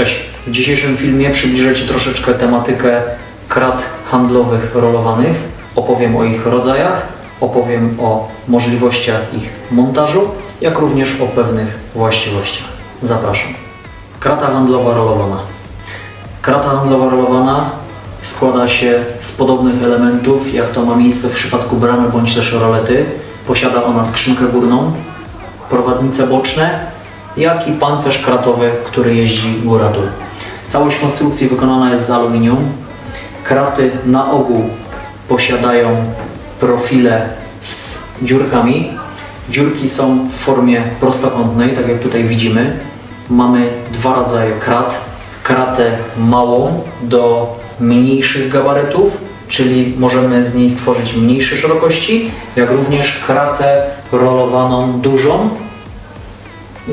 Cześć. W dzisiejszym filmie przybliżę Ci troszeczkę tematykę krat handlowych rolowanych. Opowiem o ich rodzajach, opowiem o możliwościach ich montażu, jak również o pewnych właściwościach. Zapraszam. Krata handlowa rolowana. Krata handlowa rolowana składa się z podobnych elementów, jak to ma miejsce w przypadku bramy bądź też rolety. Posiada ona skrzynkę górną, prowadnice boczne, jak i pancerz kratowy, który jeździ góra-dół. Całość konstrukcji wykonana jest z aluminium. Kraty na ogół posiadają profile z dziurkami. Dziurki są w formie prostokątnej, tak jak tutaj widzimy. Mamy dwa rodzaje krat. Kratę małą do mniejszych gabarytów, czyli możemy z niej stworzyć mniejsze szerokości, jak również kratę rolowaną dużą,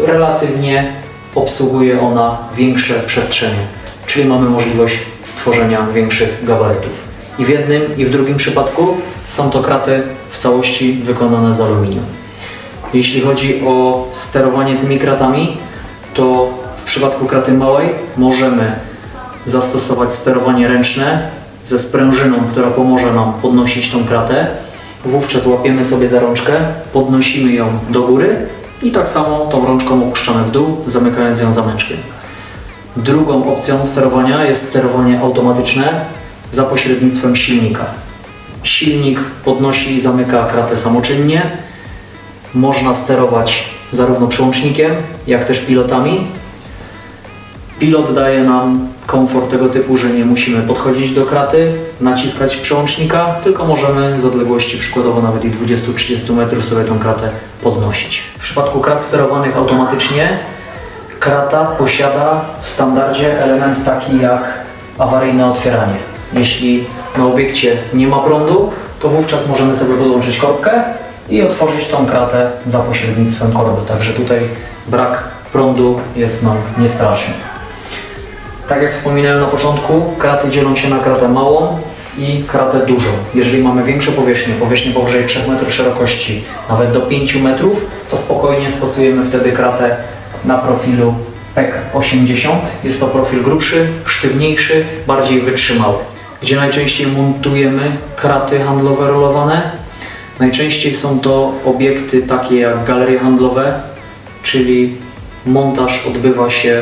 relatywnie obsługuje ona większe przestrzenie, czyli mamy możliwość stworzenia większych gabarytów. I w jednym i w drugim przypadku są to kraty w całości wykonane z aluminium. Jeśli chodzi o sterowanie tymi kratami, to w przypadku kraty małej możemy zastosować sterowanie ręczne ze sprężyną, która pomoże nam podnosić tą kratę. Wówczas łapiemy sobie za rączkę, podnosimy ją do góry i tak samo tą rączką opuszczamy w dół, zamykając ją zameczkiem. Drugą opcją sterowania jest sterowanie automatyczne za pośrednictwem silnika. Silnik podnosi i zamyka kratę samoczynnie. Można sterować zarówno przełącznikiem, jak też pilotami. Pilot daje nam komfort tego typu, że nie musimy podchodzić do kraty, naciskać przełącznika, tylko możemy z odległości przykładowo nawet i 20-30 metrów sobie tą kratę podnosić. W przypadku krat sterowanych automatycznie krata posiada w standardzie element taki jak awaryjne otwieranie. Jeśli na obiekcie nie ma prądu, to wówczas możemy sobie podłączyć korbkę i otworzyć tą kratę za pośrednictwem korby. Także tutaj brak prądu jest nam niestraszny. Tak jak wspominałem na początku, kraty dzielą się na kratę małą i kratę dużą. Jeżeli mamy większe powierzchnie, powierzchnię powyżej 3 metrów szerokości, nawet do 5 metrów, to spokojnie stosujemy wtedy kratę na profilu PEC 80. Jest to profil grubszy, sztywniejszy, bardziej wytrzymały. Gdzie najczęściej montujemy kraty handlowe rolowane? Najczęściej są to obiekty takie jak galerie handlowe, czyli montaż odbywa się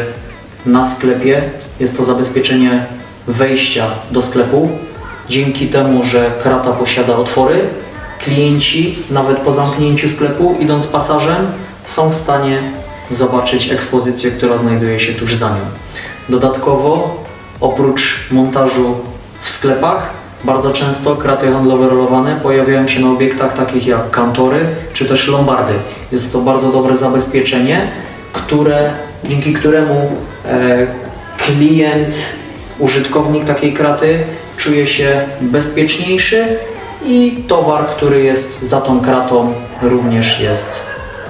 na sklepie. Jest to zabezpieczenie wejścia do sklepu. Dzięki temu, że krata posiada otwory, klienci nawet po zamknięciu sklepu, idąc pasażem, są w stanie zobaczyć ekspozycję, która znajduje się tuż za nią. Dodatkowo, oprócz montażu w sklepach, bardzo często kraty handlowe rolowane pojawiają się na obiektach takich jak kantory czy też lombardy. Jest to bardzo dobre zabezpieczenie, które, dzięki któremu e, klient, użytkownik takiej kraty czuje się bezpieczniejszy i towar, który jest za tą kratą również jest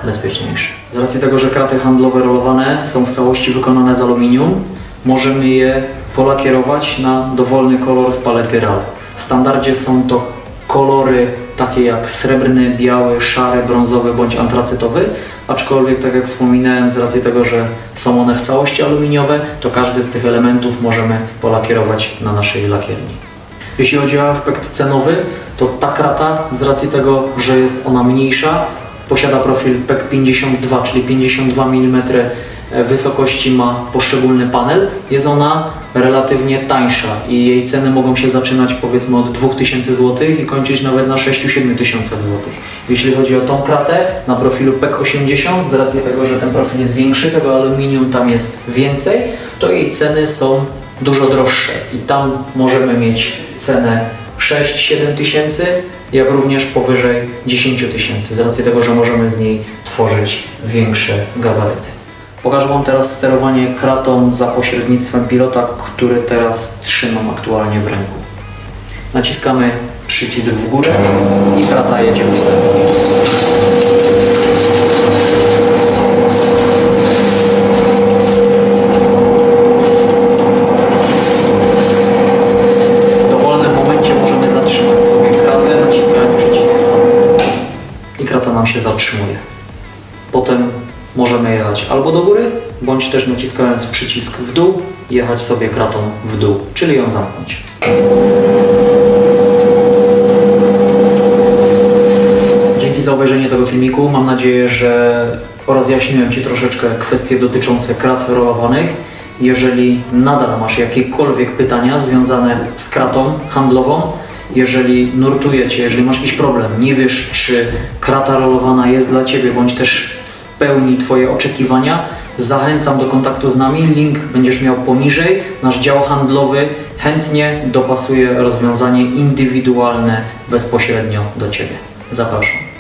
bezpieczniejszy. Z racji tego, że kraty handlowe rolowane są w całości wykonane z aluminium, możemy je polakierować na dowolny kolor z palety RAL. W standardzie są to kolory takie jak srebrny, biały, szary, brązowy bądź antracytowy, aczkolwiek tak jak wspominałem, z racji tego, że są one w całości aluminiowe, to każdy z tych elementów możemy polakierować na naszej lakierni. Jeśli chodzi o aspekt cenowy, to ta krata z racji tego, że jest ona mniejsza, posiada profil PEC 52, czyli 52 mm wysokości ma poszczególny panel, jest ona relatywnie tańsza i jej ceny mogą się zaczynać powiedzmy od 2000 zł i kończyć nawet na 6-7 tysiącach złotych. Jeśli chodzi o tą kratę na profilu PEC 80, z racji tego, że ten profil jest większy, tego aluminium tam jest więcej, to jej ceny są dużo droższe i tam możemy mieć cenę 6-7 tysięcy, jak również powyżej 10 tysięcy, z racji tego, że możemy z niej tworzyć większe gabaryty. Pokażę Wam teraz sterowanie kratą za pośrednictwem pilota, który teraz trzymam aktualnie w ręku. Naciskamy przycisk w górę i krata jedzie w górę. Albo do góry, bądź też naciskając przycisk w dół, jechać sobie kratą w dół, czyli ją zamknąć. Dzięki za obejrzenie tego filmiku. Mam nadzieję, że rozjaśniłem Ci troszeczkę kwestie dotyczące krat rolowanych. Jeżeli nadal masz jakiekolwiek pytania związane z kratą handlową, jeżeli nurtuje Cię, jeżeli masz jakiś problem, nie wiesz, czy krata rolowana jest dla Ciebie, bądź też spełni Twoje oczekiwania, zachęcam do kontaktu z nami. Link będziesz miał poniżej. Nasz dział handlowy chętnie dopasuje rozwiązanie indywidualne bezpośrednio do Ciebie. Zapraszam.